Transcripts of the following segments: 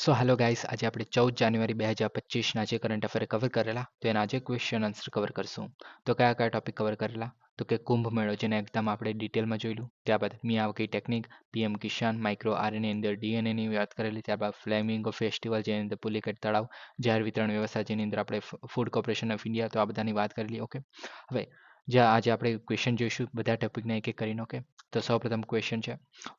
So hello guys આજે આપણે ચૌદ જાન્યુઆરી બે હજાર પચીસના જે કરંટ અફેર કવર કરેલા, તો એના આજે ક્વેશ્ચન આન્સર કવર કરશું. તો કયા કયા ટોપિક કવર કરેલા? તો કે કુંભ મેળો, જેને એકદમ આપણે ડિટેલમાં જોયેલું. ત્યારબાદ Miyawaki technique PM Kisan micro RNA અંદર ડીએનએની વાત કરેલી. ત્યારબાદ ફ્લેમિંગો ફેસ્ટિવલ જેની અંદર પુલિકેટ તળાવ જાહેર વિતરણ વ્યવસ્થા, જેની અંદર આપણે ફૂડ કોર્પોરેશન ઓફ ઇન્ડિયા તો આ બધાની વાત કરેલી. ઓકે હવે જ્યાં આજે આપણે ક્વેશ્ચન જોઈશું બધા ટોપિકને એક એક કરીને ઓકે તો સૌપ્રથમ ક્વેશ્ચન છે.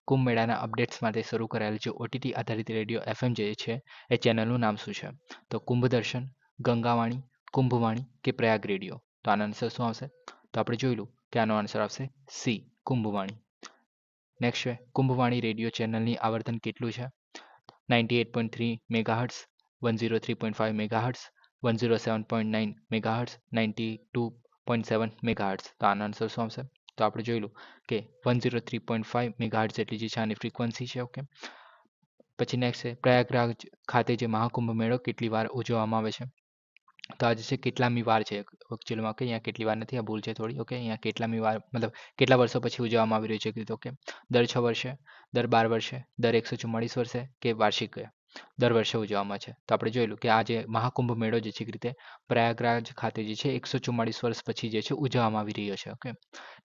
કુંભ મેળાના અપડેટ્સ માટે શરૂ કરાયેલ જે ઓટીટી આધારિત રેડિયો એફએમ જે છે, એ ચેનલનું નામ શું છે? તો કુંભ દર્શન, ગંગાવાણી, કુંભવાણી કે પ્રયાગ રેડિયો તો આનો આન્સર શું આવશે? તો આપણે જોઈ લઉં કે આનો આન્સર આવશે સી, કુંભવાણી. નેક્સ્ટ છે, કુંભવાણી રેડિયો ચેનલની આવર્તન કેટલું છે? Ninety eight point three megahertz one zero three point five megahertz one zero seven point nine megahertz ninety two point seven megahertz તો આનો આન્સર શું આવશે? તો આપણે જોઈ લઉં કે one zero three point five megahertz જેટલી જે છે આની ફ્રીક્વન્સી છે ઓકે પછી નેક્સ્ટ છે, પ્રયાગરાજ ખાતે જે મહાકુંભ મેળો કેટલી વાર ઉજવવામાં આવે છે? તો આજે છે કેટલામી વાર છે? એકચ્યુઅલમાં કે અહીંયા કેટલી વાર નથી, આ ભૂલ છે થોડી ઓકે અહીંયા કેટલામી વાર, મતલબ કેટલા વર્ષો પછી ઉજવવામાં આવી રહ્યું છે ઓકે દર છ વર્ષે, દર બાર વર્ષે, દર એકસો ચુમ્માળીસ વર્ષે કે વાર્ષિક દર વર્ષે ઉજવવામાં છે. તો આપણે જોયેલું કે આ જે મહાકુંભ મેળો જે છે રીતે પ્રયાગરાજ ખાતે જે છે એકસો ચુમ્માળીસ વર્ષ પછી જે છે ઉજવવામાં આવી રહ્યો છે. ઓકે?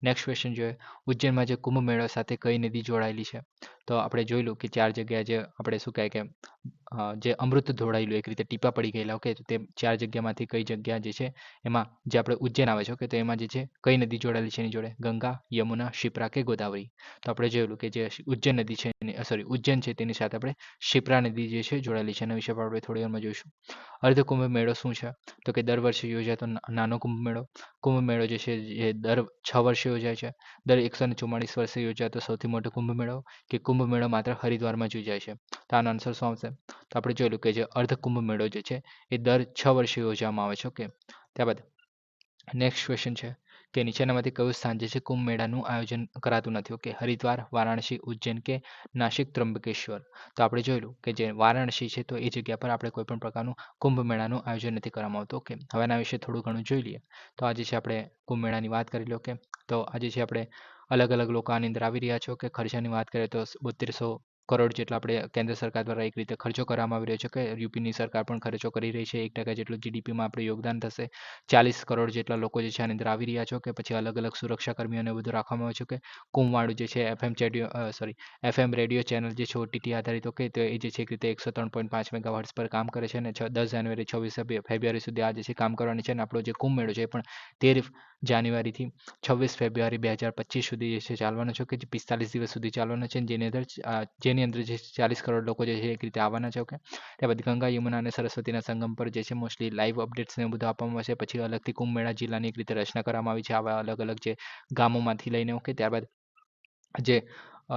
નેક્સ્ટ ક્વેશ્ચન જોઈએ. ઉજ્જૈનમાં જે કુંભ મેળો સાથે કઈ નદી જોડાયેલી છે? તો આપણે જોયેલું કે ચાર જગ્યાએ જે આપણે શું કહે કે જે અમૃત ઢોળાયેલું એક રીતે ટીપા પડી ગયેલા ઓકે તો ચાર જગ્યામાંથી કઈ જગ્યા જે છે એમાં જે આપણે ઉજ્જૈન આવે છે ઓકે, તો એમાં જે છે કઈ નદી જોડાયેલી છે એની જોડે? ગંગા, યમુના, શિપ્રા કે ગોદાવરી. તો આપણે જોયેલું કે જે ઉજ્જૈન નદી છે સોરી ઉજ્જૈન છે તેની સાથે આપણે શિપ્રા નદી જે છે જોડાયેલી છે એના વિશે આપણે થોડી વારમાં જોઈશું. અર્ધકુંભ મેળો શું છે? તો કે દર વર્ષે યોજાતો નાનો કુંભ મેળો. કુંભ મેળો જે છે એ દર છ વર્ષે યોજાય છે. દર એકસો ને ચુમ્માળીસ વર્ષે યોજાતો સૌથી મોટો કુંભ મેળો, કે કુંભ મેળો માત્ર હરિદ્વારમાં જ યોજાય છે. તો આનો આન્સર શું આવશે? તો આપણે જોયેલું કે જે અર્ધ કુંભ મેળો જે છે, એ દર છ વર્ષે યોજવામાં આવે છે, ઓકે? ત્યારબાદ નેક્સ્ટ ક્વેશ્ચન છે કે નીચેનામાંથી કયું સ્થાન જે છે, કુંભ મેળાનું આયોજન કરાતું નથી, ઓકે? હરિદ્વાર, વારાણસી, ઉજ્જૈન કે નાસિક ત્રંબકેશ્વર તો આપણે જોયેલું કે જે વારાણસી છે, તો એ જગ્યા પર આપણે કોઈ પણ પ્રકારનું કુંભ મેળાનું આયોજન નથી કરવામાં આવતું, ઓકે? હવે એના વિશે થોડું ઘણું જોઈ લઈએ. તો આજે છે આપણે કુંભ મેળાની વાત કરી લો, ઓકે? તો આજે છે આપણે અલગ અલગ લોકો આની અંદર આવી રહ્યા છો કે ખર્ચાની વાત કરીએ તો બોતેરસો કરોડ જેટલા આપણે કેન્દ્ર સરકાર દ્વારા એક રીતે ખર્ચો કરવામાં આવી રહ્યો છે કે યુપીની સરકાર પણ ખર્ચો કરી રહી છે. એક ટકા જેટલું જીડીપીમાં આપણે યોગદાન થશે. ચાલીસ કરોડ જેટલા લોકો જે છે આની અંદર આવી રહ્યા છો કે પછી અલગ અલગ સુરક્ષા કર્મીઓને બધું રાખવામાં આવ્યું છે કે કુંવાળું જે છે એફએમ ચેડિયો સોરી એફએમ રેડિયો ચેનલ જે છે ઓટીટી આધારિત, ઓકે, તો એ જે છે એક રીતે એકસો ત્રણ પોઈન્ટ પાંચ મેગાવર્ટ્સ પર કામ કરે છે અને છ, દસ જાન્યુઆરી, છવ્વીસ ફેબ્રુઆરી સુધી આ જે છે કામ કરવાની છે અને આપણો જે કુંભ મેળો છે એ પણ તેર જાન્યુઆરીથી છવ્વીસ ફેબ્રુઆરી બે હજાર પચીસ સુધી જે છે ચાલવાનો છે કે જે પિસ્તાલીસ દિવસ સુધી ચાલવાનો છે જેની અંદર જેની અંદર જે ચાલીસ કરોડ લોકો જે છે એક રીતે આવવાના છે ઓકે ત્યારબાદ ગંગા યમુના અને સરસ્વતીના સંગમ પર જે છે મોસ્ટલી લાઈવ અપડેટ્સ ને બધું આપવામાં આવશે પછી અલગથી કુંભ મેળા જિલ્લાની એક રીતે રચના કરવામાં આવી છે, આવા અલગ અલગ જે ગામોમાંથી લઈને ઓકે ત્યારબાદ જે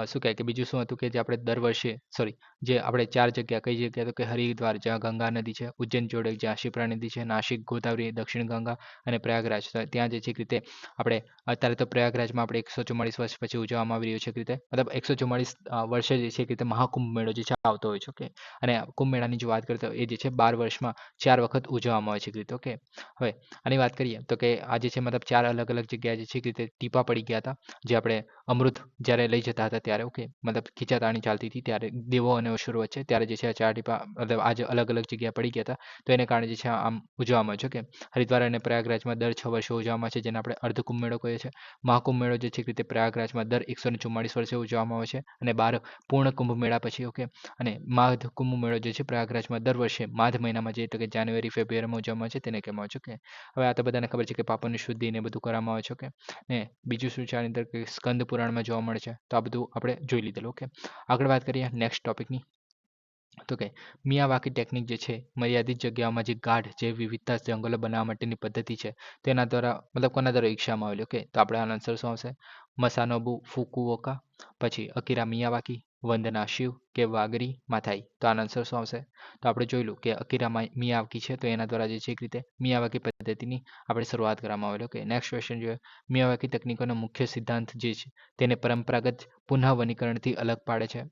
શું કહે કે બીજું શું હતું કે જે આપણે દર વર્ષે સોરી જે આપણે ચાર જગ્યા કઈ જગ્યા તો કે હરિદ્વાર જ્યાં ગંગા નદી છે, ઉજ્જૈન જોડે જ્યાં શિપ્રા નદી છે, નાસિક, ગોદાવરી, દક્ષિણ ગંગા અને પ્રયાગરાજ. ત્યાં જે છે રીતે આપણે અત્યારે તો પ્રયાગરાજમાં આપણે એકસો ચુમ્માળીસ વર્ષ પછી ઉજવવામાં આવી રહ્યું છે રીતે. મતલબ એકસો ચુમ્માળીસ વર્ષે જે છે રીતે મહાકુંભ મેળો જે છે આવતો હોય છે ઓકે અને કુંભ મેળાની જો વાત કરીએ તો એ જે છે બાર વર્ષમાં ચાર વખત ઉજવવામાં આવે છે રીતે ઓકે હવે આની વાત કરીએ તો કે આ જે છે મતલબ ચાર અલગ અલગ જગ્યાએ જે છે રીતે ટીપા પડી ગયા હતા, જે આપણે અમૃત જ્યારે લઈ જતા હતા ત્યારે ઓકે મતલબ ખીચાતાણી ચાલતી હતી ત્યારે દેવો અને અસુરો વચ્ચે ત્યારે જે છે ચાર ટીપા મતલબ આજે અલગ અલગ જગ્યા પડી ગયા હતા. તો એને કારણે જે છે આમ ઉજવવામાં છે કે હરિદ્વાર અને પ્રયાગરાજમાં દર છ વર્ષે ઉજવવામાં છે, જેને આપણે અર્ધકુંભ મેળો કહીએ છીએ. મહાકુંભ મેળો જે છે રીતે પ્રયાગરાજમાં દર એકસો વર્ષે ઉજવવામાં આવે છે અને બાર પૂર્ણ કુંભ મેળા પછી, ઓકે? અને માઘ કુંભ મેળો જે છે પ્રયાગરાજમાં દર વર્ષે માઘ મહિનામાં જે એટલે કે જાન્યુઆરી, ફેબ્રુઆરીમાં ઉજવવામાં છે તેને કહેવામાં આવે છે કે હવે આ તો બધાને ખબર છે કે પાપની શુદ્ધિ ને બધું કરવામાં આવે છે, ઓકે? ને બીજું શું છે આની અંદર કે સ્કંદ પુરાણમાં જોવા મળે છે. તો આ બધું આપણે જોઈ લીધેલું, ઓકે? આગળ વાત કરીએ નેક્સ્ટ ટોપિકની તો કે મિયાવાકી ટેકનિક જે છે, મર્યાદિત જગ્યાઓમાં જે ગાઢ જે વિવિધતા જંગલો બનાવવા માટેની પદ્ધતિ છે, તેના દ્વારા મતલબ કોના દ્વારા ઈચ્છામાં આવેલી ઓકે તો આપણે આનો આન્સર શું આવશે? મસાનોબુ, ફુકુઓકા, પછી અકીરા મિયાવાકી, વંદના શિવ કે વાગરી માથાઈ તો આનો આન્સર શું આવશે? તો આપણે જોયેલું કે અકીરા મિયાવાકી છે, તો એના દ્વારા જે છે એક રીતે મિયાવાકી પદ્ધતિની આપણે શરૂઆત કરવામાં આવેલી ઓકે નેક્સ્ટ ક્વેશ્ચન જોઈએ. મિયાવાકી તકનીકોનો મુખ્ય સિદ્ધાંત જે છે, તેને પરંપરાગત પુનઃ વનીકરણથી અલગ પાડે છે.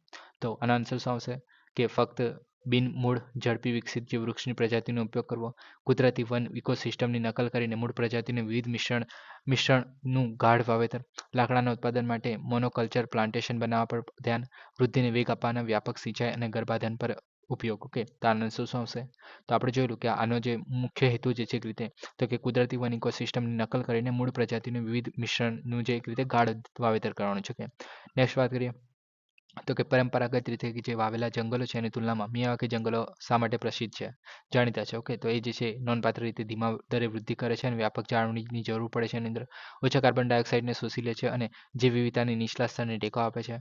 તો આનો આન્સર શું આવશે? કે ફક્ત બિન મૂળ ઝડપી વિકસિત જે વૃક્ષની પ્રજાતિનો ઉપયોગ કરવો. કુદરતી વન ઇકોસિસ્ટમની નકલ કરીને મૂળ પ્રજાતિને વિવિધ મિશ્રણ, મિશ્રણનું ગાઢ વાવેતર, લાકડાના ઉત્પાદન માટે મોનોકલ્ચર પ્લાન્ટેશન બનાવવા પર ધ્યાન, વૃદ્ધિને વેગ આપવાના વ્યાપક સિંચાઈ અને ગર્ભાધાન પર ઉપયોગ. ઓકે, તો આનંદ શું શું આવશે? તો આપણે જોયેલું કે આનો જે મુખ્ય હેતુ જે છે એક રીતે, તો કે કુદરતી વન ઇકોસિસ્ટમની નકલ કરીને મૂળ પ્રજાતિનું વિવિધ મિશ્રણનું જે એક રીતે ગાઢ વાવેતર કરવાનું છે. કે નેક્સ્ટ વાત કરીએ. તો કે પરંપરાગત રીતે જે વાવેલા જંગલો છે એની તુલનામાં મિયાવાકી જંગલો શા માટે પ્રસિદ્ધ છે? જાણીતા છે. ઓકે, તો એ જે છે નોંધપાત્ર રીતે ધીમા દરે વૃદ્ધિ કરે છે અને વ્યાપક જાળવણીની જરૂર પડે છે એની અંદર. ઓછા કાર્બન ડાયોક્સાઇડને શોષી લે છે અને જે વિવિધતાની નીચલા સ્તરને ટેકો આપે છે.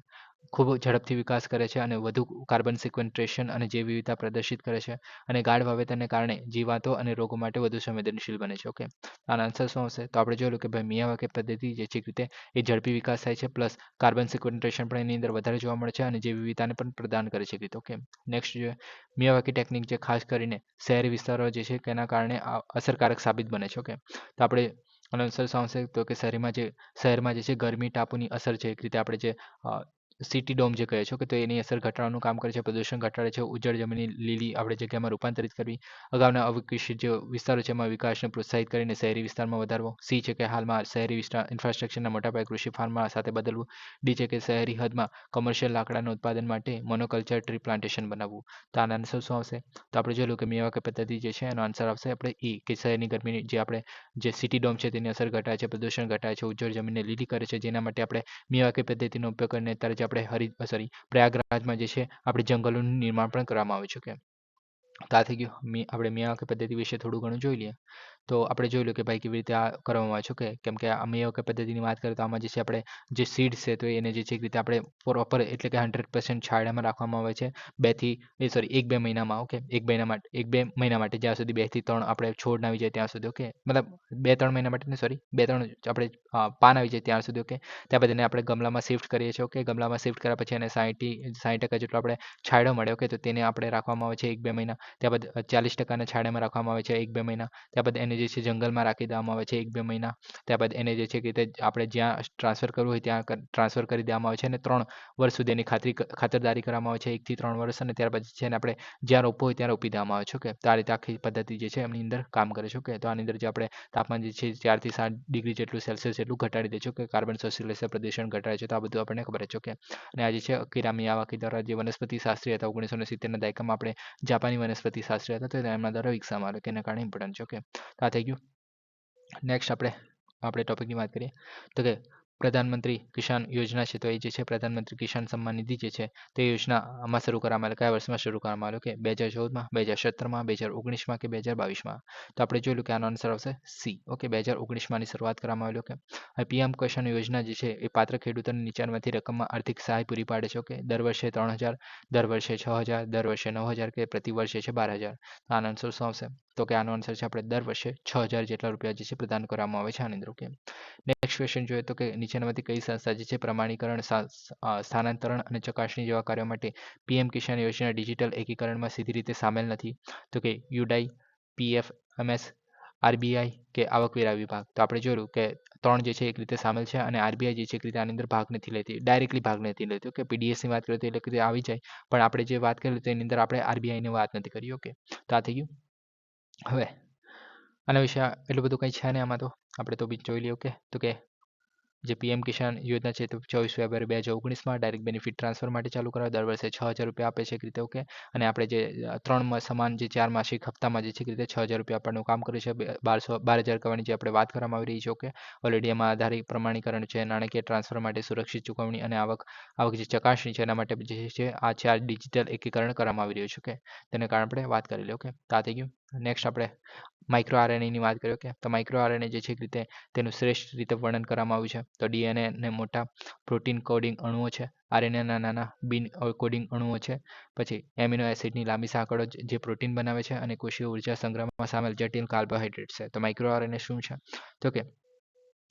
ખૂબ ઝડપથી વિકાસ કરે છે અને વધુ કાર્બન સિક્વેન્ટ્રેશન અને જૈવ વિવિધતા પ્રદર્શિત કરે છે અને ગાઢ વાવેતરને કારણે જીવાતો અને રોગો માટે વધુ સંવેદનશીલ બને છે. ઓકે? આનો આન્સર શું આવશે? તો આપણે જોયું કે ભાઈ મિયાવાકી પદ્ધતિ જે છે રીતે એ ઝડપી વિકાસ થાય છે પ્લસ કાર્બન સિક્વેન્ટ્રેશન પણ એની અંદર વધારે જોવા મળે છે અને જૈવ વિવિધતાને પણ પ્રદાન કરે છે રીતે. ઓકે? નેક્સ્ટ જોઈએ. મિયાવાકી ટેકનિક જે ખાસ કરીને શહેરી વિસ્તારો જે છે તેના કારણે અસરકારક સાબિત બને છે. ઓકે? તો આપણે આનો આન્સર શું આવશે? તો કે શહેરમાં જે શહેરમાં જે છે ગરમી, ટાપુની અસર છે એક રીતે આપણે જે સિટી ડોમ જે કહે છે કે તો એની અસર ઘટાડવાનું કામ કરે છે, પ્રદૂષણ ઘટાડે છે ઉજ્જડ જમીનની લીલી આપણે જગ્યામાં રૂપાંતરિત કરવી, અગાઉના અવિકસિત જે વિસ્તારો છે એમાં વિકાસને પ્રોત્સાહિત કરીને શહેરી વિસ્તારમાં વધારવો, સી છે કે હાલમાં શહેરી વિસ્તાર ઇન્ફ્રાસ્ટ્રક્ચરના મોટાપાયે કૃષિ ફાર્મમાં સાથે બદલવું, ડી છે કે શહેરી હદમાં કોમર્શિયલ લાકડાના ઉત્પાદન માટે મોનોકલ્ચર ટ્રી પ્લાન્ટેશન બનાવવું. તો આના આન્સર શું આવશે? તો આપણે જોયેલું કે મેવાકે પદ્ધતિ જે છે એનો આન્સર આવશે આપણે ઈ, કે શહેરની ગરમીની જે આપણે જે સિટી ડોમ છે તેની અસર ઘટાડે છે, પ્રદૂષણ ઘટાડે છે ઉજ્જડ જમીનને લીલી કરે છે, જેના માટે આપણે મેવાકી પદ્ધતિનો ઉપયોગ કરીને અત્યારે આપણે હરિ સોરી પ્રયાગરાજમાં જે છે આપણે જંગલોનું નિર્માણ પણ કરવામાં આવ્યું છે કે તો આ થઈ ગયું. આપણે મિયાવાકી પદ્ધતિ વિશે થોડું ઘણું જોઈ લઈએ. તો આપણે જોઈ લો કે ભાઈ કેવી રીતે આ કરવામાં આવે છે કે કેમ કે આ મિયાવાકી પદ્ધતિની વાત કરીએ તો આમાં જે છે આપણે જે સીડ છે તો એને જે છે એક રીતે આપણે પ્રોપર એટલે કે હંડ્રેડ પર્સન્ટ છાંયડામાં રાખવામાં આવે છે. બેથી એ સોરી એક બે મહિનામાં, ઓકે? એક મહિના માટે, એક બે મહિના માટે જ્યાં સુધી બેથી ત્રણ આપણે છોડ ના આવી જાય ત્યાં સુધી, ઓકે? મતલબ બે ત્રણ મહિના માટે ને સોરી બે ત્રણ આપણે પાન આવી જાય ત્યાં સુધી, ઓકે? ત્યાર પછી એને આપણે ગમલામાં શિફ્ટ કરીએ છીએ, ઓકે? ગમલામાં શિફ્ટ કર્યા પછી એને સાઠી સાઠ ટકા જેટલો આપણે છાંયડો મળે, ઓકે? તો તેને આપણે રાખવામાં આવે છે એક બે મહિના. ત્યારબાદ ચાલીસ ટકાના છાંયડામાં રાખવામાં આવે છે એક બે મહિના. ત્યારબાદ એને જે છે જંગલમાં રાખી દેવામાં આવે છે એક બે મહિના. ત્યારબાદ એને જે છે કે આપણે જ્યાં ટ્રાન્સફર કરવું હોય ત્યાં ટ્રાન્સફર કરી દેવામાં આવે છે અને ત્રણ વર્ષ સુધી એની ખાતરી, ખાતરદારી કરવામાં આવે છે એકથી ત્રણ વર્ષ અને ત્યારબાદ છે ને આપણે જ્યાં રોપવું હોય ત્યાં રોપી દેવામાં આવે છે, ઓકે? તો આ રીતે આખી પદ્ધતિ જે છે એમની અંદર કામ કરે છે, ઓકે? તો આની અંદર જે આપણે તાપમાન જે છે ચારથી સાત ડિગ્રી જેટલું સેલ્સિયસ જેટલું ઘટાડી દે છે કે કાર્બન લેશે પ્રદૂષણ ઘટાડે છે, તો આ બધું આપણને ખબર છે, ઓકે? અને આ જે છે અકીરા મિયાવાકી દ્વારા જે વનસ્પતિ શાસ્ત્રી હતા, ઓગણીસો ને સિત્તેરના દાયકામાં આપણે જાપાની વનસ્પતિ શાસ્ત્રી હતા તો એમના દ્વારા વિકસાવવામાં આવ્યો એના કારણે ઇમ્પોર્ટન્ટ છે ઓકે આ થઈ ગયું. નેક્સ્ટ આપણે આપણે ટોપિકની વાત કરીએ. તો કે પ્રધાનમંત્રી કિસાન યોજના છે, તો એ જે છે, પ્રધાનમંત્રી કિસાન સન્માન નિધિ જે છે, તે યોજના આમાં શરૂ કરવામાં આવેલ, કયા વર્ષમાં શરૂ કરવામાં આવેલો? કે બે હજાર ચૌદમાં, બે હજાર સત્તરમાં, બે હજાર ઓગણીસમાં કે બે હજાર બાવીસમાં? તો આપણે જોયેલું કે આનો આન્સર આવશે સી ઓકે, બે હજાર ઓગણીસમાંની શરૂઆત કરવામાં આવેલો કે હવે પીએમ કિસાન યોજના જે છે, એ પાત્ર ખેડૂતોને નીચાણમાંથી રકમમાં આર્થિક સહાય પૂરી પાડે છે, ઓકે. દર વર્ષે ત્રણ હજાર, દર વર્ષે છ હજાર, દર વર્ષે નવ હજાર કે પ્રતિ વર્ષે છે બાર હજાર. આનો આન્સર શું આવશે? તો કે આનો આન્સર છે આપણે દર વર્ષે છ હજાર જેટલા રૂપિયા જે છે પ્રદાન કરવામાં આવે છે આની અંદર ઓકે નેક્સ્ટ ક્વેશ્ચન જોઈએ તો કે નીચેનામાંથી કઈ સંસ્થા જે છે પ્રમાણીકરણ સ્થાનાંતરણ અને ચકાસણી જેવા કાર્યો માટે પીએમ કિસાન યોજના ડિજિટલ એકીકરણમાં સીધી રીતે સામેલ નથી? તો કે યુડાઈ, પીએફ, એમએસ, આરબીઆઈ કે આવકવેરા વિભાગ? તો આપણે જોયું કે ત્રણ જે છે એક રીતે સામેલ છે અને આરબીઆઈ જે છે એક રીતે આની અંદર ભાગ નથી લેતી, ડાયરેક્ટલી ભાગ નથી લેતી. ઓકે પીડીએસની વાત કરીએ તો એટલે કે આવી જાય. પણ આપણે જે વાત કરીએ તો એની અંદર આપણે આરબીઆઈની વાત નથી કરી. ઓકે, તો આ થઈ ગયું. હવે આના વિશે એટલું બધું કંઈ છે નહીં આમાં તો. આપણે તો બી જોઈ લઈએ ઓકે તો કે જે પીએમ કિસાન યોજના છે તો ચોવીસ ફેબ્રુઆરી બે હજાર ઓગણીસમાં ડાયરેક્ટ બેનિફિટ ટ્રાન્સફર માટે ચાલુ કરાવે દર વર્ષે છ હજાર રૂપિયા આપે છે એક રીતે ઓકે અને આપણે જે ત્રણ સમાન જે ચાર માસિક હપ્તામાં જે છે રીતે છ હજાર રૂપિયા આપણને કામ કર્યું છે. બારસો, બાર હજાર કરવાની જે આપણે વાત કરવામાં આવી રહી છે ઓકે ઓલરેડી એમાં આધારિત પ્રમાણીકરણ છે, નાણાકીય ટ્રાન્સફર માટે સુરક્ષિત ચૂકવણી અને આવક આવક જે ચકાસણી છે એના માટે જે છે, આ ચાર ડિજિટલ એકીકરણ કરવામાં આવી રહ્યું છે ઓકે તેને કારણે આપણે વાત કરી લઈએ ઓકે તો આ થઈ ગયું. નેક્સ્ટ આપણે માઇક્રો આરએનએની વાત કર્યો કે તો માઇક્રો આરએનએ જે છે એક રીતે તેનું શ્રેષ્ઠ રીતે વર્ણન કરવામાં આવ્યું છે. તો ડીએનએ ને મોટા પ્રોટીન કોડિંગ અણુઓ છે. આરએનએના નાના બિન કોડિંગ અણુઓ છે. પછી એમિનો એસિડની લાંબી સાંકળો જે પ્રોટીન બનાવે છે અને કોષીય ઊર્જા સંગ્રહમાં સામેલ જટિલ કાર્બોહાઈડ્રેટ છે. તો માઇક્રો આરએનએ શું છે? તો કે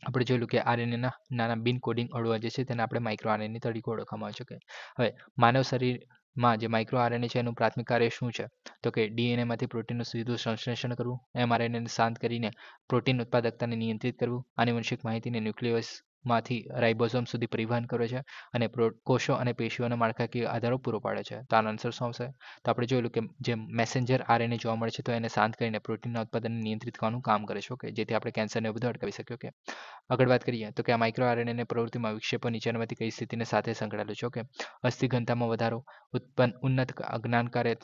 આપણે જોયેલું કે આરએનએના નાના બિન કોડિંગ અણુઓ જે છે તેને આપણે માઇક્રો આરએનએ તરીકે ઓળખવામાં આવે છે. હવે માનવ શરીર માં જે માઇક્રો આરએનએ છે એનું પ્રાથમિક કાર્ય શું છે? તો કે ડીએનએમાંથી પ્રોટીનનું સીધું સંશ્લેષણ કરવું એમઆરએનએને શાંત કરીને પ્રોટીન ઉત્પાદકતાને નિયંત્રિત કરવું, આનુવંશિક માહિતીને ન્યુક્લિયસ માંથી રાઇબોસોમ સુધી પરિવહન કરે છે અને કોષો અને પેશીઓના માળખાકીય આધારો પૂરો પાડે છે. તો આનો આન્સર શું આવશે? તો આપણે જોયેલું કે જે મેસેન્જર આરએનએ જોવા મળે છે તો એને શાંત કરીને પ્રોટીનના ઉત્પાદનને નિયંત્રિત કરવાનું કામ કરે છે. ઓકે જેથી આપણે કેન્સરને બધું અટકાવી શકીએ. ઓકે આગળ વાત કરીએ તો કે આ માઇક્રો આરએનએની પ્રવૃત્તિમાં વિક્ષેપો નીચેનામાંથી કઈ સ્થિતિને સાથે સંકળાયેલું છે? ઓકે અસ્થિ ઘનતામાં વધારો, ઉત્પન્ન, ઉન્નત જ્ઞાનકાર્ય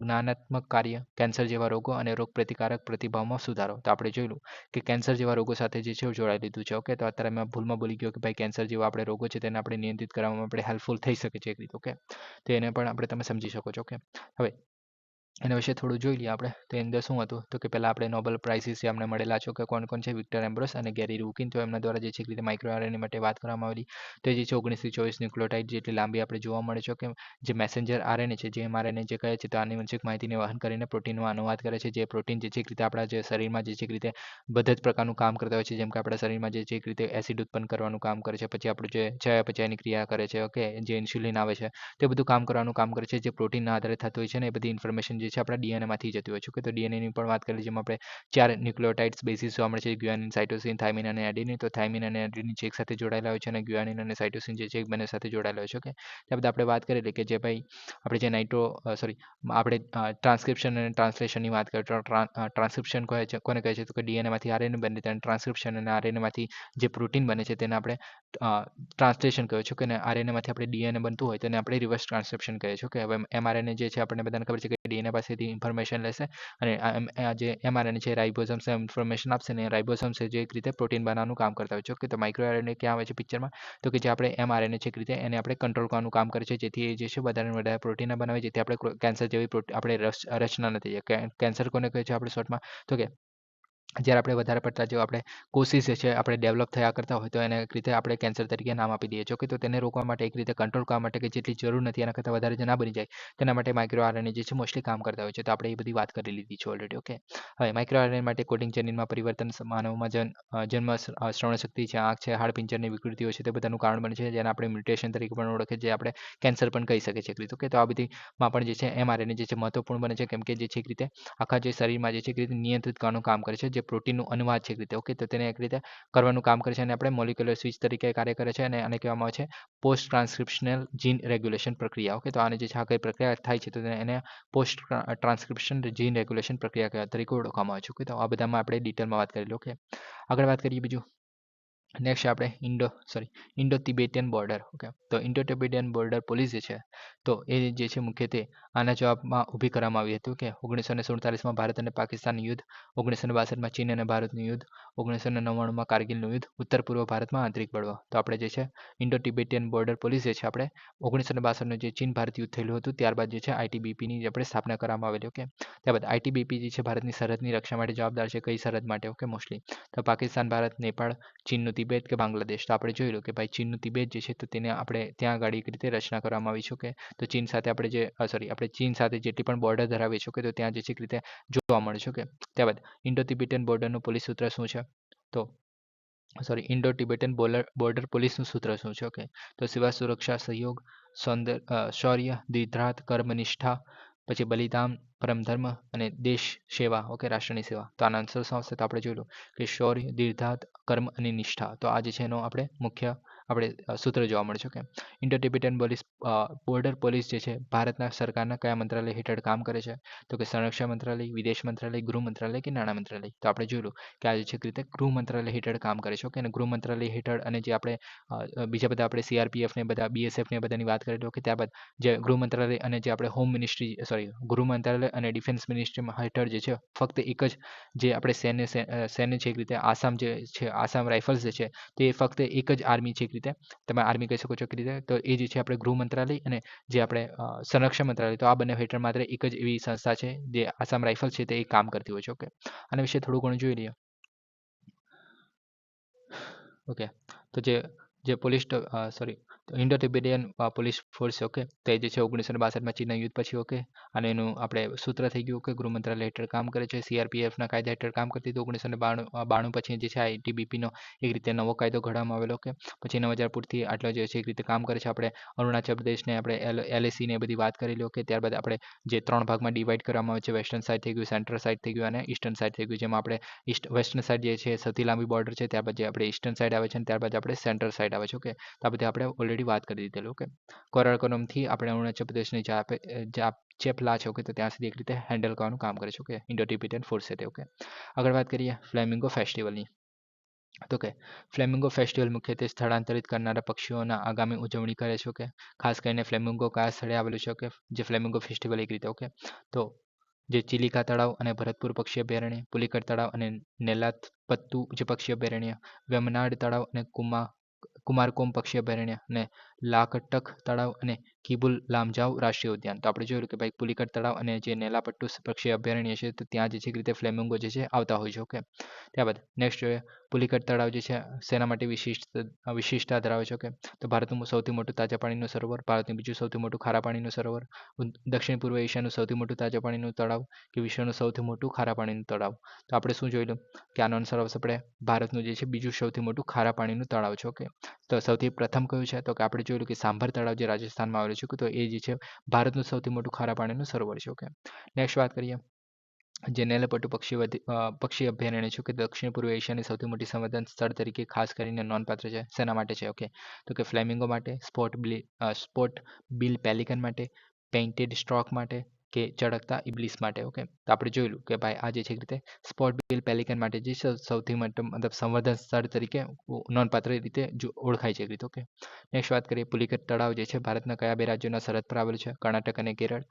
જ્ઞાનાત્મક કાર્ય કેન્સર જેવા રોગો અને રોગ પ્રતિકારક પ્રતિભાવમાં સુધારો. તો આપણે જોયેલું કે કેન્સર જેવા રોગો સાથે જે છે, જોડાઈ લીધું છે. ઓકે તો અત્યારે મેં ભૂલમાં બોલી ગયો કે ભાઈ કેન્સર જેવા આપણે રોગો છે તેને આપણે નિયંત્રિત કરવામાં આપણે હેલ્પફુલ થઈ શકે છે એક રીતે ઓકે તો એને પણ આપણે તમે સમજી શકો છો ઓકે હવે એના વિશે થોડું જોઈ લઈએ આપણે. તો એની અંદર શું હતું? તો કે પહેલાં આપણે નોબેલ પ્રાઇઝીસ જે અમને મળેલા છે કે કોણ કોણ છે? વિક્ટર એમ્બ્રોસ અને ગેરી રૂકિન તો એમના દ્વારા જે છે રીતે માઇક્રો આરએનએ માટે વાત કરવામાં આવેલી. તો જે છે ઓગણીસથી ચોવીસ ન્યુક્લોટાઇડ જેટલી લાંબી આપણે જોવા મળે છે કે જે મેસેન્જર આરએનએ છે, જે એમઆરએનએ જે કહે છે, તો આનુવંશિક માહિતીને વહન કરીને પ્રોટીનનો અનુવાદ કરે છે. જે પ્રોટીન જે છે રીતે આપણા જે શરીરમાં જે છે રીતે બધા જ પ્રકારનું કામ કરતા હોય છે. જેમ કે આપણા શરીરમાં જે છે રીતે એસિડ ઉત્પન્ન કરવાનું કામ કરે છે. પછી આપણું જે છે પચાયની ક્રિયા કરે છે. ઓકે? જે ઇન્સ્યુલિન આવે છે. તે બધું કામ કરવાનું કામ કરે છે. જે પ્રોટીનના આધારે થતું હોય છે ને એ બધી ઇન્ફોર્મેશન જે છે, આપણા ડીએનએમાંથી જતી હોય છે. તો ડીએનએની પણ વાત કરીએ જેમાં આપણે ચાર ન્યુક્લિયોટાઇડ્સ બેસિસો મળે છે. ગ્યુઆનિન, સાઇટોસિન, થાઇમિન અને એડિનિન. તો થાઇમિન અને એડિનિન છે એક સાથે જોડાયેલા હોય છે અને ગ્યુઆનિન અને સાઇટોસિન જે છે, એક બંને સાથે જોડાયેલા હોય છે. ઓકે ત્યાં બધા આપણે વાત કરી કે જે ભાઈ આપણે જે નાઇટ્રો સોરી, આપણે ટ્રાન્સક્રિપ્શન અને ટ્રાન્સલેશનની વાત કરીએ તો ટ્રાન્સક્રિપ્શન કહે છે, કોને કહે છે? તો કે ડીએનએમાંથી આરએનએ બને, તેને ટ્રાન્સક્રિપ્શન અને આરએનએમાંથી જે પ્રોટીન બને છે, તેને આપણે ટ્રાન્સલેશન કહે છે કે આરએનએમાંથી આપણે ડીએનએ બનતું હોય, તેને આપણે રિવર્સ ટ્રાન્સક્રિપ્શન કહે છીએ. કે હવે એમઆરએનએ જે છે, આપણને બધાને ખબર છે કે ડીએનએ પાસેથી ઇન્ફોર્મેશન લેશે. અને જે એમઆરએનએ છે રાઇબોસોમ્સ ઇન્ફોર્મેશન આપશે ને રાઇબોસોમ્સ જે એક રીતે પ્રોટીન બનાવવાનું કામ કરતા હોય છે. ઓકે, તો માઇક્રો આરએનએ ક્યાં આવે છે પિક્ચરમાં તો કે જે આપણે એમઆરએનએ છે એક રીતે એને આપણે કંટ્રોલ કરવાનું કામ કરે છે. જેથી એ જે છે વધારે વધારે પ્રોટીન બનાવે, જેથી આપણે કેન્સર જેવી આપણે રચના નથી કેન્સર કોને કહે છે આપણે શોર્ટમાં તો કે જ્યારે આપણે વધારે પડતા જો આપણે કોશિશ છે આપણે ડેવલપ થયા કરતા હોય તો એને એક રીતે આપણે કેન્સર તરીકે નામ આપી દઈએ. છીએ કે તો તેને રોકવા માટે એક રીતે કંટ્રોલ કરવા માટે કે જેટલી જરૂર નથી, એના કરતાં વધારે જે ના બની જાય, તેના માટે માઇક્રો આરએનએ જે છે મોસ્ટલી કામ કરતા હોય છે. તો આપણે એ બધી વાત કરી લીધી છે ઓલરેડી ઓકે હવે માઇક્રો આરએનએ માટે કોડિંગ જનીનમાં પરિવર્તન માનવમાં જન જન્મ શ્રવણ શક્તિ છે, આંખ છે હાડપિંજરની વિકૃતિઓ છે, તે બધાનું કારણ બને છે, જેને આપણે મ્યુટેશન તરીકે પણ ઓળખે જે આપણે કેન્સર પણ કહી શકીએ છીએ રીતે ઓકે તો આ બધીમાં પણ જે છે એમઆરએનએ જે છે મહત્વપૂર્ણ બને છે, કેમ કે જે છે એક રીતે આખા જે શરીરમાં જે છે એક રીતે નિયંત્રિત કરવાનું કામ કરે છે, જે પ્રોટીનનું એક રીતે ઓકે તો તેને એક રીતે કરવાનું કામ કરે છે અને આપણે મોલિક્યુલર સ્વિચ તરીકે કાર્ય કરે છે અને આને કહેવામાં આવે છે પોસ્ટ ટ્રાન્સક્રિપ્શનલ જીન રેગ્યુલેશન પ્રક્રિયા ઓકે તો આની જે આ પ્રક્રિયા થાય છે તો એને પોસ્ટ ટ્રાન્સક્રિપ્શન જીન રેગ્યુલેશન પ્રક્રિયા તરીકે ઓળખવામાં આવે છે ઓકે તો આ બધામાં આપણે ડિટેલમાં વાત કરી લો ઓકે આગળ વાત કરીએ બીજું. નેક્સ્ટ આપણે Indo sorry Indo Tibetan border okay તો ઇન્ડો તિબેટિયન બોર્ડર પોલીસ જે છે, તો એ જે છે મુખ્યત્વે આના જવાબમાં ઊભી કરવામાં આવી હતી કે ઓગણીસો ને સુડતાલીસમાં ભારત અને પાકિસ્તાન યુદ્ધ ઓગણીસો ને બાસઠમાં ચીન અને ભારતનું યુદ્ધ ઓગણીસો ને નવ્વાણુંમાં કારગિલનું યુદ્ધ ઉત્તર પૂર્વ ભારતમાં આંતરિક બળવો. તો આપણે જે છે ઇન્ડો તિબેટિયન બોર્ડર પોલીસ જે છે આપણે ઓગણીસો ને બાસઠનું જે ચીન ભારત યુદ્ધ થયેલું હતું, ત્યારબાદ જે છે આઈટીબીપીની આપણે સ્થાપના કરવામાં આવેલી ઓકે ત્યારબાદ આઈટીબીપી જે છે ભારતની સરહદની રક્ષા માટે જવાબદાર છે કઈ સરહદ માટે ઓકે મોસ્ટલી તો પાકિસ્તાન, ભારત, નેપાળ, ચીનનું તિબેટ કે બાંગ્લાદેશ. તો આપણે જોઈ લો કે ભાઈ ચીનનું તિબેટ જે છે, તો તેને આપણે ત્યાં આગળ એક રીતે રચના કરવામાં આવી છે તો ચીન સાથે આપણે જે સોરી આપણે ચીન સાથે જેટલી પણ બોર્ડર ધરાવીએ છીએ તો ત્યાં જે છે રીતે જોવા મળે છે કે ત્યારબાદ ઇન્ડો તિબેટન બોર્ડરનું પોલીસ સૂત્ર શું છે? તો sorry Indo Tibetan border border પોલીસનું સૂત્ર શું છે, ઓકે? તો સેવા સુરક્ષા સહયોગ સૌંદર્ય શૌર્ય, દ્વિધ્રાત, કર્મનિષ્ઠા પછી બલિદાન, પરમધર્મ અને દેશ સેવા ઓકે રાષ્ટ્રની સેવા. તો આના આન્સર્સ આવશે તો આપણે જોઈ લો કે શૌર્ય, દીર્ઘાત, કર્મ અને નિષ્ઠા. તો આ જે છે એનો આપણે મુખ્ય આપણે સૂત્ર જોવા મળે છે કે Indo Tibetan police border police જે છે, ભારતના સરકારના કયા મંત્રાલય હેઠળ કામ કરે છે? તો કે સંરક્ષણ મંત્રાલય, વિદેશ મંત્રાલય, ગૃહ મંત્રાલય કે નાણાં મંત્રાલય? તો આપણે જોયું કે આ જે રીતે ગૃહ મંત્રાલય હેઠળ કામ કરે છે ઓકે અને ગૃહ મંત્રાલય હેઠળ અને જે આપણે બીજા બધા આપણે સીઆરપીએફ ને બધા બીએસએફ ને બધાની વાત કરીએ તો કે ત્યારબાદ જે ગૃહ મંત્રાલય અને જે આપણે હોમ મિનિસ્ટ્રી સોરી ગૃહ મંત્રાલય અને ડિફેન્સ મિનિસ્ટ્રી હેઠળ જે છે, ફક્ત એક જ જે આપણે સૈન્ય સૈન્ય છે, એક રીતે આસામ જે છે, આસામ રાઇફલ્સ જે છે, તે ફક્ત એક જ આર્મી છે એક રીતે તમે આર્મી કહી શકો છો કે રીતે. તો એ જે છે આપણે ગૃહ મંત્રાલય અને જે આપણે સંરક્ષણ મંત્રાલય, તો આ બંને હેઠળ માત્ર એક જ એવી સંસ્થા છે જે આસામ રાઇફલ છે તે કામ કરતી હોય છે. ઓકે. આના વિશે થોડું ઘણું જોઈ લઈએ. ઓકે. તો જે જે પોલીસ સોરી તો Indo Tibetan police force okay તે જે છે ઓગણીસો બાસઠમાં ચીનના યુદ્ધ પછી ઓકે અને એનું આપણે સૂત્ર થઈ ગયું કે ગૃહ મંત્રાલય હેઠળ કામ કરે છે. સીઆરપીએફના કાયદા હેઠળ કામ કરતી હતી ઓગણીસો ને બાણું બાણું પછી જે છે આઈટીબીપીનો એક રીતે નવો કાયદો ઘડવામાં આવેલો કે પછી નવ હજાર પૂરથી આટલો જે છે એક રીતે કામ કરે છે. આપણે અરુણાચલ પ્રદેશને આપણે એલ, એલએસી ને બધી વાત કરી લો કે ત્યારબાદ આપણે જે ત્રણ ભાગમાં ડિવાઈડ કરવામાં આવે છે વેસ્ટર્ન સાઇડ થઈ ગયું સેન્ટ્રલ સાઇડ થઈ ગયું અને ઈસ્ટર્ન સાઇડ થઈ ગયું. જેમાં આપણે ઈસ્ટ વેસ્ટર્ન સાઇડ જે છે સૌથી લાંબી બોર્ડર છે, ત્યારબાદ જે આપણે ઈસ્ટર્ન સાઇડ આવે છે અને ત્યારબાદ આપણે સેન્ટ્રલ સાઇડ આવે છે ઓકે તો આ બધી આપણે ઓલરેડી વાત કરી દીધેલું ઓકે કોરાકોરમથી આપણે અરુણાચલ પ્રદેશની જે આપે ચેપલા છે ઓકે તો ત્યાં સુધી એક રીતે હેન્ડલ કરવાનું કામ કરે છે ઓકે ઇન્ડો ટિબેટિયન ફૂડ તે ઓકે આગળ વાત કરીએ ફ્લેમિંગો ફેસ્ટિવલની તો કે ફ્લેમિંગો ફેસ્ટિવલ મુખ્યત્વે સ્થળાંતરિત કરનારા પક્ષીઓના આગામી ઉજવણી કરે છે ઓકે ખાસ કરીને ફ્લેમિંગો કયા સ્થળે આવેલું છે ઓકે જે ફ્લેમિંગો ફેસ્ટિવલ એક રીતે ઓકે તો, જે ચિલિકા તળાવ અને ભરતપુર પક્ષી અભયારણ્ય પુલિકર તળાવ અને નેલાપત્તુ જે પક્ષી અભયારણ્ય, વેમનાડ તળાવ અને કુમા કુમારકોમ પક્ષી અભયારણ્ય અને લાકટક તળાવ અને કિબુલ લામજાવ રાષ્ટ્રીય ઉદ્યાન. તો આપણે જોયું કે ભાઈ પુલિકટ તળાવ અને જે નેલાપટ્ટુ પક્ષી અભયારણ્ય છે, તો ત્યાં જે છે રીતે ફ્લેમિંગો જે છે આવતા હોય છે, ઓકે? ત્યારબાદ નેક્સ્ટ જોઈએ પુલિકટ તળાવ જે છે, શેના માટે વિશિષ્ટ, વિશિષ્ટતા ધરાવે છે, ઓકે? તો ભારતનું સૌથી મોટું તાજા પાણીનું સરોવર, ભારતનું બીજું સૌથી મોટું ખારા પાણીનું સરોવર દક્ષિણ પૂર્વ એશિયાનું સૌથી મોટું તાજા પાણીનું તળાવ કે વિશ્વનું સૌથી મોટું ખારા પાણીનું તળાવ? તો આપણે શું જોયેલું? કે આનો આન્સર આવશે આપણે ભારતનું જે છે, બીજું સૌથી મોટું ખારા પાણીનું તળાવ છે, ઓકે? તો સૌથી પ્રથમ કયું છે? તો કે આપણે જોયેલું કે સાંભર તળાવ જે રાજસ્થાનમાં આવેલું છે, તો એ જે છે, ભારતનું સૌથી મોટું ખારા પાણીનું સરોવર છે ઓકે નેક્સ્ટ વાત કરીએ. જે નેલપટુ પક્ષી પક્ષી અભયારણ્ય છે, કે દક્ષિણ પૂર્વ એશિયાની સૌથી મોટી સંવર્ધન સ્થળ તરીકે ખાસ કરીને નોંધપાત્ર છે. શેના માટે છે ઓકે તો કે ફ્લેમિંગો માટે, spot bill spot bill pelican માટે, પેઇન્ટેડ સ્ટ્રોક માટે કે ચળકતા ઇબ્લિસ માટે ઓકે તો આપણે જોયેલું કે ભાઈ આ જે છે રીતે સ્પોટ બિલ પેલિકન માટે જે સૌથી મતલબ સંવર્ધન સ્થળ તરીકે નોંધપાત્ર રીતે ઓળખાય છે રીતે ઓકે નેક્સ્ટ વાત કરીએ પુલિકટ તળાવ જે છે, ભારતના કયા બે રાજ્યોના સરહદ પર આવેલું છે? કર્ણાટક અને કેરળ,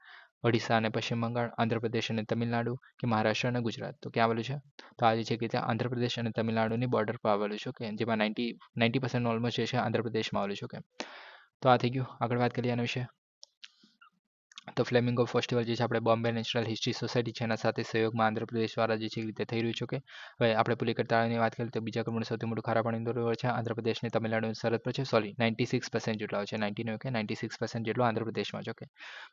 ઓડિશા અને પશ્ચિમ બંગાળ, આંધ્રપ્રદેશ અને તમિલનાડુ કે મહારાષ્ટ્ર અને ગુજરાત? તો ક્યાં આવેલું છે? તો આજે છે કે ત્યાં આંધ્રપ્રદેશ અને તમિલનાડુની બોર્ડર પર આવેલું છે ઓકે જેમાં નાઇન્ટી નાઇન્ટી પર્સન્ટ ઓલમોસ્ટ જે છે આંધ્રપ્રદેશમાં આવેલું છે ઓકે તો આ થઈ ગયું. આગળ વાત કરીએ આના વિશે. તો ફ્લેમિંગો ફેસ્ટિવલ જે છે, આપણે બોમ્બે નેશનલ હિસ્ટ્રી સોસાયટી છે, એના સાથે સહયોગમાં આંધ્રપ્રદેશ દ્વારા જે છે, એ રીતે થઈ રહ્યું છે કે હવે આપણે પુલિકટ તળાવની વાત કરીએ તો બીજા ક્રમનું સૌથી મોટું ખારા પાણી સરોવર છે, આંધ્રપ્રદેશને તમિલનાડુની સરહદ પર છે, સોરી નાઇન્ટી સિક્સ પર્સન્ટ જેટલો છે ninety okay? Ninety six percent જેટલો આંધ્રપ્રદેશમાં છે કે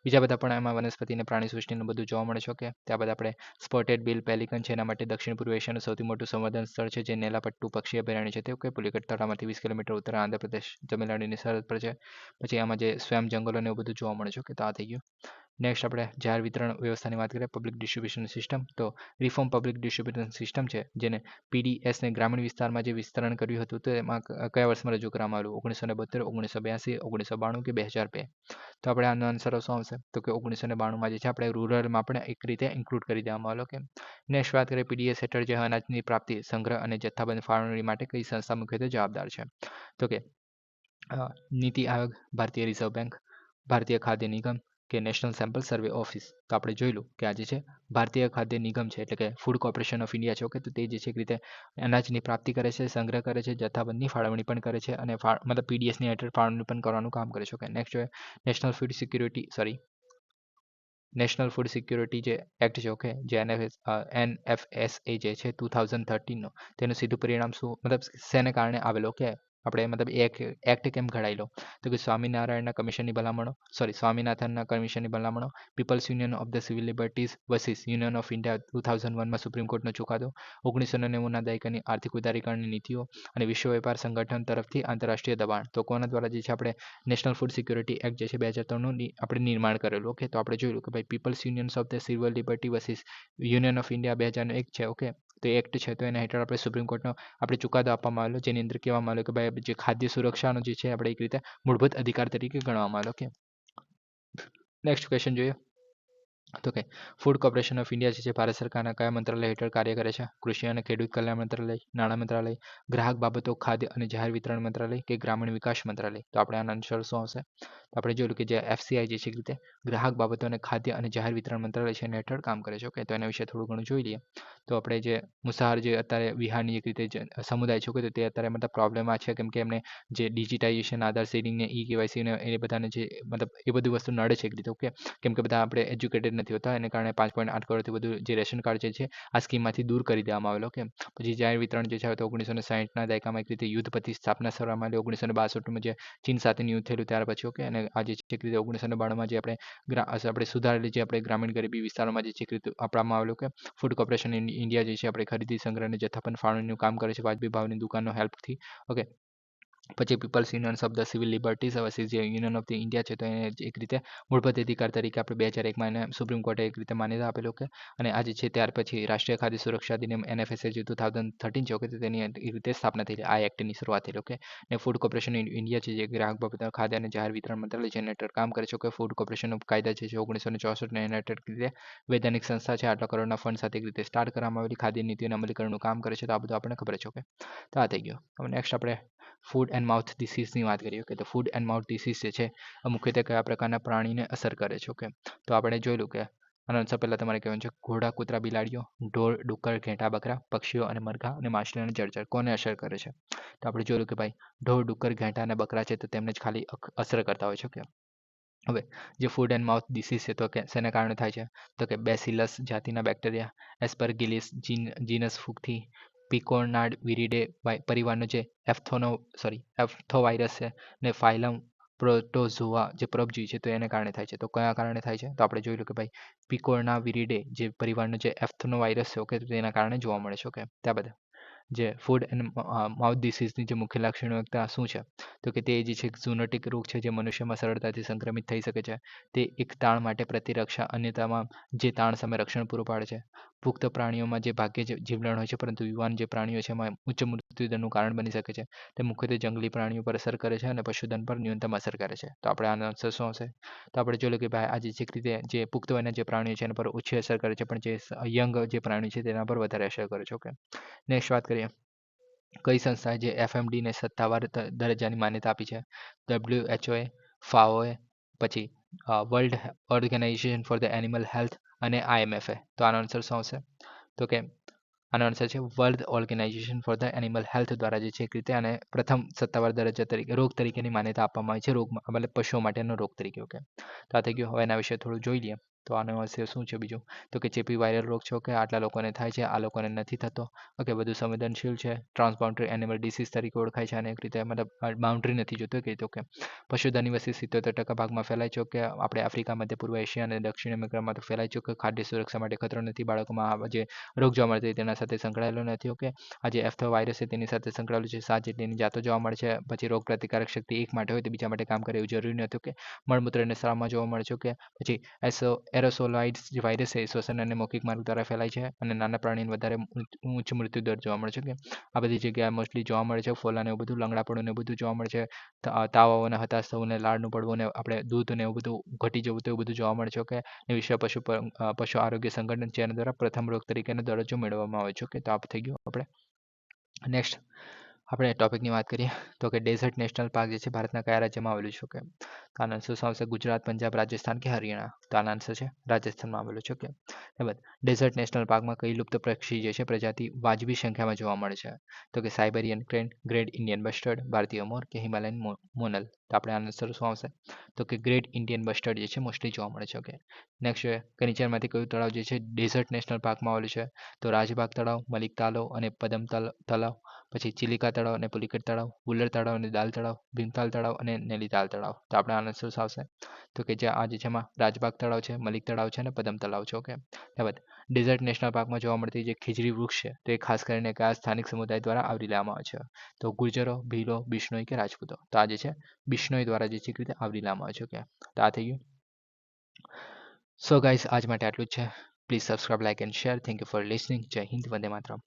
બીજા બધા પણ એમાં વનસ્પતિ અને પ્રાણી સૃષ્ટિનું બધું જોવા મળે છે કે ત્યાં બધા આપણે સ્પોટેડ બિલ પેલિકન છે, એના માટે દક્ષિણ પૂર્વ એશિયાનું સૌથી મોટું સંવર્ધન સ્થળ છે, જે નેલાપટ્ટુ પક્ષી અભયારણ્ય છે, તે કે પુલિકટ તળાવમાંથી વીસ કિલોમીટર ઉત્તર આંધ્રપ્રદેશ, તમિલનાડુની સરહદ પર છે, પછી આમાં જે સ્વયં જંગલોને એવું બધું જોવા મળે છે કે તો આ થઈ ગયું. નેક્સ્ટ આપણે જાહેર વિતરણ વ્યવસ્થાની વાત કરીએ પબ્લિક ડિસ્ટ્રીબ્યુશન સિસ્ટમ તો રિફોર્મ પબ્લિક ડિસ્ટ્રીબ્યુશન સિસ્ટમ છે, જેને પીડીએસને ગ્રામીણ વિસ્તારમાં જે વિસ્તરણ કર્યું હતું, તો એમાં કયા વર્ષમાં રજૂ કરવામાં આવ્યું? ઓગણીસો ને બોતેર ઓગણીસો બ્યાસી, ઓગણીસો બાણું કે બે હજાર બે? તો આપણે આનો આન્સર શું આવશે. તો કે ઓગણીસો ને બાણુંમાં જે છે, આપણે રૂરલમાં પણ એક રીતે ઇન્ક્લુડ કરી દેવામાં આવ્યો કે નેક્સ્ટ વાત કરીએ પીડીએસ હેઠળ જે અનાજની પ્રાપ્તિ, સંગ્રહ અને જથ્થાબંધ ફાળવણી માટે કઈ સંસ્થા મુખ્યત્વે જવાબદાર છે? તો કે નીતિ આયોગ, ભારતીય રિઝર્વ બેંક, ભારતીય ખાદ્ય નિગમ કે નેશનલ સેમ્પલ સર્વે ઓફિસ તો આપણે જોયેલું કે આજે છે, ભારતીય ખાદ્ય નિગમ છે, એટલે કે ફૂડ કોર્પોરેશન ઓફ ઇન્ડિયા છે ઓકે તો તે જે છે એક રીતે અનાજની પ્રાપ્તિ કરે છે, સંગ્રહ કરે છે, જથ્થાબંધની ફાળવણી પણ કરે છે અને મતલબ પીડીએસની હેઠળ ફાળવણી પણ કરવાનું કામ કરે છે ઓકે નેક્સ્ટ જોઈએ national food security sorry national food security જે એક્ટ છે ઓકે જે એનએફએસ એનએફએસએ જે છે ટુ થાઉઝન્ડ થર્ટીનનો તેનું સીધું પરિણામ શું, મતલબ શેને કારણે આવેલો કે આપણે મતલબ એક એક્ટ કેમ ઘડાયેલો તો કે સ્વામિનારાયણના કમિશનની ભલામણો સોરી સ્વામિનાથનના કમિશનની ભલામણો people's union of the civil liberties versus union of India two thousand વનમાં સુપ્રીમ કોર્ટનો ચુકાદો, ઓગણીસો નેવુંના દાયકાની આર્થિક ઉદારીકરણની નીતિઓ અને વિશ્વ વેપાર સંગઠન તરફથી આંતરરાષ્ટ્રીય દબાણ. તો કોના દ્વારા જે છે આપણે નેશનલ ફૂડ સિક્યુરિટી એક્ટ જે છે બે હજાર ત્રણનું આપણે નિર્માણ કરેલું ઓકે તો આપણે જોયું કે ભાઈ people's unions of the civil liberty versus union of India બે હજારનો એક છે ઓકે તો એક્ટ છે, તો એના હેઠળ આપણે સુપ્રીમ કોર્ટનો આપણે ચુકાદો આપવામાં આવેલો, જેની અંદર કહેવામાં આવેલો કે ભાઈ જે ખાદ્ય સુરક્ષાનો જે છે, આપણે એક રીતે મૂળભૂત અધિકાર તરીકે ગણવામાં આવેલો કે નેક્સ્ટ ક્વેશ્ચન જોઈએ. તો કે ફૂડ કોર્પોરેશન ઓફ ઇન્ડિયા જે છે, ભારત સરકારના કયા મંત્રાલય હેઠળ કાર્ય કરે છે? કૃષિ અને ખેડૂત કલ્યાણ મંત્રાલય, નાણાં મંત્રાલય, ગ્રાહક બાબતો, ખાદ્ય અને જાહેર વિતરણ મંત્રાલય કે ગ્રામીણ વિકાસ મંત્રાલય? તો આપણે આનો આન્સર શું આવશે? આપણે જોયું કે જે એફસીઆઈ જે છે રીતે ગ્રાહક બાબતો અને ખાદ્ય અને જાહેર વિતરણ મંત્રાલય છે એના હેઠળ કામ કરે છે. ઓકે તો એના વિશે થોડું ઘણું જોઈ લઈએ. તો આપણે જે મુસાહાર જે અત્યારે વિહારની એક રીતે સમુદાય છે તો તે અત્યારે મતલબ પ્રોબ્લેમમાં છે, કેમ કે એમને જે ડિજિટાઇઝેશન આધાર સીડિંગ ને ઈ કેવાયસી ને એ બધાને જે મતલબ એ બધી વસ્તુ નડે છે એક રીતે ઓકે કેમ કે બધા આપણે એજ્યુકેટેડ નથી હોતા, એને કારણે પાંચ પોઈન્ટ આઠ કરોડથી વધુ જે રેશન કાર્ડ જે છે, આ સ્કીમમાંથી દૂર કરી દેવામાં આવેલો ઓકે પછી જાહેર વિતરણ જે છે તો ઓગણીસો ને સાહીઠના દાયકામાં એક રીતે યુદ્ધ પ્રતિ સ્થાપના કરવામાં આવી ઓગણીસો ને બાસઠમાં જે ચીન સાથેનું યુદ્ધ થયેલું ત્યાર પછી ઓકે અને આજે જે રીતે ઓગણીસો ને બાણુંમાં જે આપણે આપણે સુધારેલી જે આપણે ગ્રામીણ ગરીબી વિસ્તારોમાં જે છેક રીતે આપવામાં આવેલું કે ફૂડ કોર્પોરેશન ઇન્ડિયા જે છે આપણે ખરીદી સંગ્રહ અને જથ્થાબંધ ફાળવણીનું કામ કરે છે, વાજબી ભાવની દુકાનો હેલ્પથી ઓકે પછી people's union the civil liberties, હવે જે યુનિયન ઓફ ધ ઇન્ડિયા છે, તો એને એક રીતે મૂળભૂત અધિકાર તરીકે આપણે બે હજાર એકમાં એને સુપ્રીમ કોર્ટે એક રીતે માન્યતા આપેલું કે અને આજે છે ત્યાર પછી રાષ્ટ્રીય ખાદ્ય સુરક્ષા અધિનિયમ એનએફએસએ જે ટુ થાઉઝન્ડ થર્ટીન છે, ઓકે, તેની એ રીતે સ્થાપના થઈ આ એક્ટની શરૂઆત થઈ ઓકે. ને ફૂડ કોર્પોરેશન ઇન્ડિયા છે, જે ગ્રાહક બાબત ખાદ્ય અને જાહેર વિતરણ મંત્રાલય છે હેઠળ કામ કરે છે કે ફૂડ કોર્પોરેશન કાયદા છે ઓગણીસો ને ચોસઠ ને હેઠળ રીતે વૈધાનિક સંસ્થા છે, આટલા કરોડના ફંડ સાથે એક રીતે સ્ટાર્ટ કરવામાં આવેલી ખાદ્ય નીતિઓના અમલીકરણનું કામ કરે છે, તો આ બધું આપણને ખબર છે, ઓકે. તો આ થઈ ગયું. હવે નેક્સ્ટ આપણે ફૂડ એન્ડ માઉથ ડિસીઝની વાત કરીએ કે તો ફૂડ એન્ડ માઉથ ડિસીઝ જે છે મુખ્યત્વે કયા પ્રકારના પ્રાણીને અસર કરે છે ઓકે તો આપણે જોયેલું કે આના પહેલાં તમારે કહેવાનું છે, ઘોડા, કૂતરા, બિલાડીઓ, ઢોર, ડુક્કર, ઘેંટા, બકરા, પક્ષીઓ અને મરઘા અને માછલી અને જળચર કોને અસર કરે છે? તો આપણે જોયું કે ભાઈ, ઢોર, ડુક્કર, ઘેંટા અને બકરા છે, તો તેમને જ ખાલી અસર કરતા હોય છે ઓકે હવે, જે ફૂડ એન્ડ માઉથ ડિસીઝ છે, તો કે શેના કારણે થાય છે? તો કે બેસિલસ જાતિના બેક્ટેરિયા એસ્પરગિલિસ જીન જીનસ ફૂગથી પિકોનાડ વિરિડે પરિવારનો જે એફથોનો સોરી એફથોવાયરસ છે ને ફાઇલમ પ્રોટોઝોઆ જે પરબજીવી છે તો એને કારણે થાય છે તો કયા કારણે થાય છે તો આપણે જોઈ લો કે ભાઈ પિકોરના વિરિડે જે પરિવારનો જે એફથોનો વાયરસ છે ઓકે તેના કારણે જોવા મળે છે ઓકે ત્યાં બધા જે ફૂડ એન્ડ માઉથ ડિસીઝની જે મુખ્ય લાક્ષણિકતા શું છે તો કે તે જે છે ઝુનોટિક રોગ છે જે મનુષ્યમાં સરળતાથી સંક્રમિત થઈ શકે છે. તે એક તાણ માટે પ્રતિરક્ષા અન્ય તમામ જે તાણ સામે રક્ષણ પૂરું પાડે છે. પુખ્ત પ્રાણીઓમાં જે ભાગ્ય જીવલેણ હોય છે, પરંતુ યુવાન જે પ્રાણીઓ છે, એમાં ઉચ્ચ મૃત્યુદરનું કારણ બની શકે છે. તે મુખ્યત્વે જંગલી પ્રાણીઓ પર અસર કરે છે અને પશુધન પર ન્યૂનતમ અસર કરે છે. તો આપણે આનો આન્સર શું હશે? તો આપણે જોયું કે ભાઈ આજે જે રીતે જે પુખ્ત વયના જે પ્રાણીઓ છે, એના પર ઓછી અસર કરે છે, પણ જે યંગ જે પ્રાણી છે, તેના પર વધારે અસર કરે છે. ઓકે. નેક્સ્ટ વાત કરીએ. કઈ સંસ્થાએ જે એફએમડીને સત્તાવાર દરજ્જાની માન્યતા આપી છે? ડબલ્યુ એચઓએ ફાઓએ પછી world organisation for the animal health અને આઈએમએફએ તો આનો આન્સર શું આવશે તો કે આનો આન્સર છે world organisation for the animal health દ્વારા જે છે એક રીતે આને પ્રથમ સત્તાવાર દરજ્જા તરીકે, રોગ તરીકેની માન્યતા આપવામાં આવી છે રોગ મતલબ પશુઓ માટેનો રોગ તરીકે ઓકે તો આ થઈ ગયું. હવે એના વિશે થોડું જોઈ લઈએ. તો આનો શું છે બીજું? તો કે ચેપી વાયરલ રોગ છે કે આટલા લોકોને થાય છે, આ લોકોને નથી થતો. ઓકે, બધું સંવેદનશીલ છે ટ્રાન્સબાઉન્ડ્રી એનિમલ ડિસીઝ તરીકે ઓળખાય છે અને એક રીતે મતલબ બાઉન્ડ્રી નથી જોતો કે તો કે પશુધનની વસ્તી સિત્તોતેર ટકા ભાગમાં ફેલાય છે કે આપણે આફ્રિકા, મધ્ય પૂર્વ એશિયા અને દક્ષિણ અમેરિકામાં તો ફેલાય છે કે ખાદ્ય સુરક્ષા માટે ખતરો નથી, બાળકોમાં જે રોગ જોવા મળે છે, તેના સાથે સંકળાયેલો નથી, ઓકે. આ જે એફથો વાયરસ છે, તેની સાથે સંકળાયેલું છે, સાત જેટલીની જાતો જોવા મળે છે, પછી રોગ પ્રતિકારક શક્તિ એક માટે હોય તો બીજા માટે કામ કરે એવું જરૂરી નથી કે મળમૂત્ર અને સ્રાવમાં જોવા મળે છે કે પછી એસો એરોસોલાઇડ્સ વાયરસ એ શ્વસન અને મૌખિક માર્ગ દ્વારા ફેલાય છે અને નાના પ્રાણીને વધારે ઉચ્ચ મૃત્યુ દર જોવા મળે છે કે આ બધી જગ્યાએ મોસ્ટલી જોવા મળે છે, ફોલા ને એવું બધું, લંગડાપણું ને બધું જોવા મળે છે તાવ અને હતાશ થવું ને લાળનું પડવું ને આપણે દૂધ ને એવું બધું, ઘટી જવું તો એવું બધું જોવા મળે છે કે વિશ્વ પશુ પશુ આરોગ્ય સંગઠન છે એના દ્વારા પ્રથમ રોગ તરીકેનો દરજ્જો મેળવવામાં આવે છે કે તો આપ થઈ ગયું આપણે. નેક્સ્ટ આપણે ટોપિકની વાત કરીએ, તો કે ડેઝર્ટ નેશનલ પાર્ક જે છે, ભારતના કયા રાજ્યમાં આવેલું છે કે આનો આન્સર શું આવશે ગુજરાત, પંજાબ, રાજસ્થાન કે હરિયાણા? તો આનો આન્સર છે, રાજસ્થાનમાં આવેલું છે ઓકે ડેઝર્ટ નેશનલ પાર્કમાં કઈ લુપ્ત પક્ષી જે છે, પ્રજાતિ વાજબી સંખ્યામાં જોવા મળે છે? તો કે Siberian crane great Indian bustard ભારતીય મોર કે હિમાલયન મોનલ તો આપણે આન્સર શું આવશે? તો કે ગ્રેટ ઇન્ડિયન બસ્ટર્ડ જે છે મોસ્ટલી જોવા મળે છે ઓકે નેક્સ્ટ છે કે નીચેમાંથી કયું તળાવ જે છે ડેઝર્ટ નેશનલ પાર્કમાં આવેલું છે? તો રાજબાગ તળાવ, મલિક તાલાવ અને પદમ તળાવ, પછી ચિલિકા તળાવ અને પુલિકટ તળાવ ઉલ્લર તળાવ અને દાલ તળાવ, ભીમતાલ તળાવ અને નેલીતાલ તળાવ. તો આપણે આનો શું આવશે તો કે જે આ જે છે રાજબાગ તળાવ છે, મલિક તળાવ છે અને પદમ તળાવ છે ઓકે ત્યારબાદ ડેઝર્ટ નેશનલ પાર્કમાં જોવા મળતી જે ખીજરી વૃક્ષ છે, તે ખાસ કરીને કયા સ્થાનિક સમુદાય દ્વારા આવરી લેવામાં આવે છે. તો ગુર્જરો, ભીલો, બિશ્નોઈ કે રાજપૂતો. તો આ જે છે, બિશ્નોઈ દ્વારા જે છે રીતે આવરી લેવામાં આવે છે ઓકે તો આ થઈ ગયું. સો ગાઈઝ આજ માટે આટલું જ છે. Please subscribe like and share thank you for listening જય હિન્દ, વંદે માતરમ.